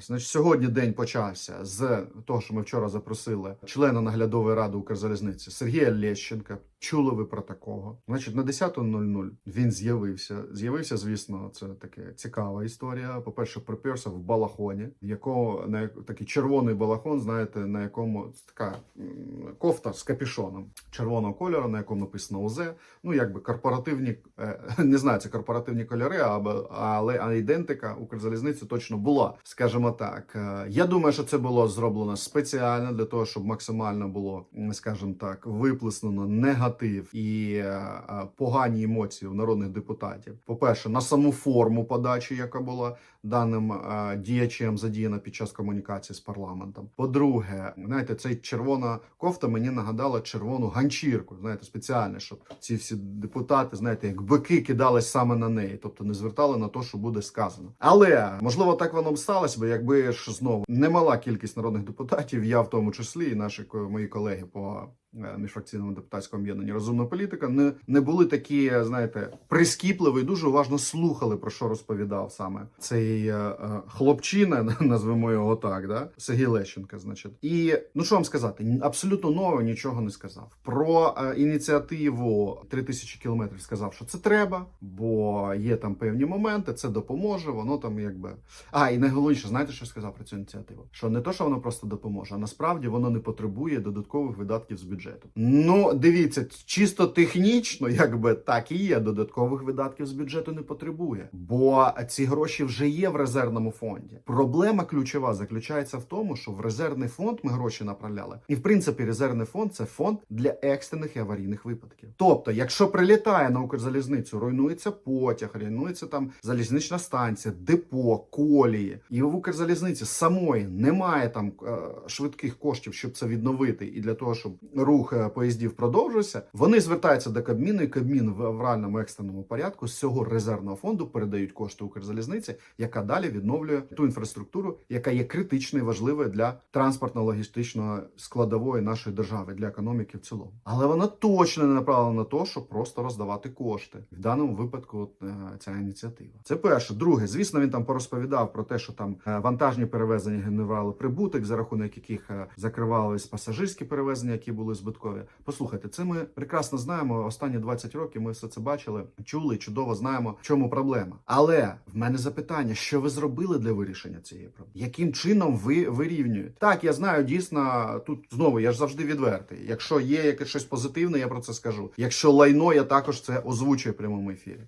Значить, сьогодні день почався з того, що ми вчора запросили члена наглядової ради Укрзалізниці Сергія Лещенка. Чули ви про такого? Значить, на 10.00 він з'явився. З'явився, звісно, це таке цікава історія. По-перше, приперся в балахоні, якого на такий червоний балахон, знаєте, на якому така кофта з капюшоном червоного кольору, на якому написано УЗ. Ну, якби корпоративні, е, не знаю, це корпоративні кольори, або але а ідентика Укрзалізниці точно була, скажімо так. Е, Я думаю, що це було зроблено спеціально для того, щоб максимально було, скажімо так, виплеснено негатив і е, е, погані емоції у народних депутатів. По-перше, на саму форму подачі, яка була даним е, діячем задіяна під час комунікації з парламентом. По-друге, знаєте, цей червона кофта мені нагадала червону ганчірку. Знаєте, спеціально, щоб ці всі депутати, знаєте, як бики кидались саме на неї, тобто не звертали на те, що буде сказано. Але можливо так воно б сталося би, якби ж знову немала кількість народних депутатів, я в тому числі, і наші мої колеги по міжфракційному депутатському об'єднанні розумна політика не, не були такі, знаєте, прискіпливі дуже уважно слухали про що розповідав саме цей е, е, хлопчина, назвемо його так, да? Сергій Лещенка, значить. І ну що вам сказати, абсолютно нового нічого не сказав. Про е, ініціативу 3000 кілометрів сказав, що це треба, бо є там певні моменти, це допоможе. Воно там якби. А, і найголовніше, знаєте, що сказав про цю ініціативу? Що не то, що воно просто допоможе, а насправді воно не потребує додаткових видатків з бюджету. Ну, дивіться, чисто технічно, якби так і є, додаткових видатків з бюджету не потребує, бо ці гроші вже є в резервному фонді. Проблема ключова заключається в тому, що в резервний фонд ми гроші направляли, і в принципі резервний фонд це фонд для екстрених і аварійних випадків. Тобто, якщо прилітає на Укрзалізницю, руйнується потяг, руйнується там залізнична станція, депо, колії, і в Укрзалізниці самої немає там е, швидких коштів, щоб це відновити, і для того, щоб рух поїздів продовжився, вони звертаються до Кабміну, і Кабмін в авральному екстреному порядку з цього резервного фонду передають кошти Укрзалізниці, яка далі відновлює ту інфраструктуру, яка є критичною і важливою для транспортно-логістичної складової нашої держави, для економіки в цілому. Але вона точно не направлена на те, щоб просто роздавати кошти. В даному випадку от, е, ця ініціатива. Це перше. Друге, звісно, він там порозповідав про те, що там е, вантажні перевезення генерували прибуток, за рахунок яких е, закривались пасажирські перевезення, які були збиткові. Послухайте, це ми прекрасно знаємо. Останні 20 років ми все це бачили, чули, чудово знаємо, в чому проблема. Але в мене запитання: що ви зробили для вирішення цієї проблеми? Яким чином ви вирівнюєте? Так, я знаю, дійсно тут знову я ж завжди відвертий. Якщо є якесь щось позитивне, я про це скажу. Якщо лайно, я також це озвучую в прямому ефірі.